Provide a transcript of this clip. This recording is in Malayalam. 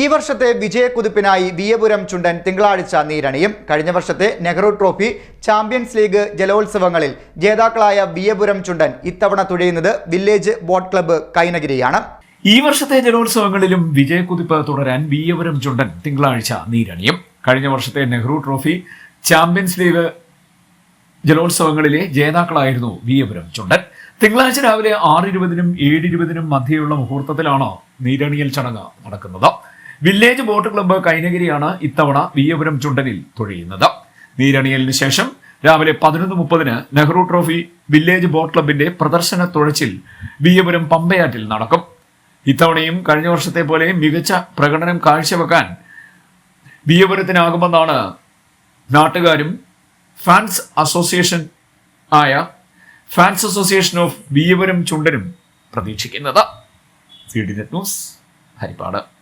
ഈ വർഷത്തെ വിജയക്കുതിപ്പിനായി വിയപുരം ചുണ്ടൻ തിങ്കളാഴ്ച നീരണിയും കഴിഞ്ഞ വർഷത്തെ നെഹ്റു ട്രോഫി ചാമ്പ്യൻസ് ലീഗ് ജലോത്സവങ്ങളിൽ ജേതാക്കളായ വിയപുരം ചുണ്ടൻ ഇത്തവണ തുഴയുന്നത് വില്ലേജ് ബോട്ട് ക്ലബ്ബ് കൈനഗിരിയാണ്. ഈ വർഷത്തെ ജലോത്സവങ്ങളിലും വിജയക്കുതിപ്പ് തുടരാൻ വിയപുരം ചുണ്ടൻ തിങ്കളാഴ്ച നീരണിയും. കഴിഞ്ഞ വർഷത്തെ നെഹ്റു ട്രോഫി ചാമ്പ്യൻസ് ലീഗ് ജലോത്സവങ്ങളിലെ ജേതാക്കളായിരുന്നു വിയപുരം ചുണ്ടൻ. തിങ്കളാഴ്ച രാവിലെ ആറ് ഇരുപതിനും ഏഴ് ഇരുപതിനും മധ്യയുള്ള മുഹൂർത്തത്തിലാണ് നീരണിയൽ ചടങ്ങ് നടക്കുന്നത്. വില്ലേജ് ബോട്ട് ക്ലബ്ബ് കൈനഗിരിയാണ് ഇത്തവണ വിയപുരം ചുണ്ടനിൽ തുഴയുന്നത്. നീരണിയലിന് ശേഷം രാവിലെ പതിനൊന്ന് മുപ്പതിന് നെഹ്റു ട്രോഫി വില്ലേജ് ബോട്ട് ക്ലബിന്റെ പ്രദർശന തുഴച്ചിൽ വിയപുരം പമ്പയാറ്റിൽ നടക്കും. ഇത്തവണയും കഴിഞ്ഞ വർഷത്തെ പോലെ മികച്ച പ്രകടനം കാഴ്ചവെക്കാൻ വിയപുരത്തിനാകുമെന്നാണ് നാട്ടുകാരും ഫാൻസ് അസോസിയേഷൻ ആയ ഫാൻസ് അസോസിയേഷൻ ഓഫ് വിയപുരം ചുണ്ടനും പ്രതീക്ഷിക്കുന്നത്. ന്യൂസ് ഹരിപ്പാട്.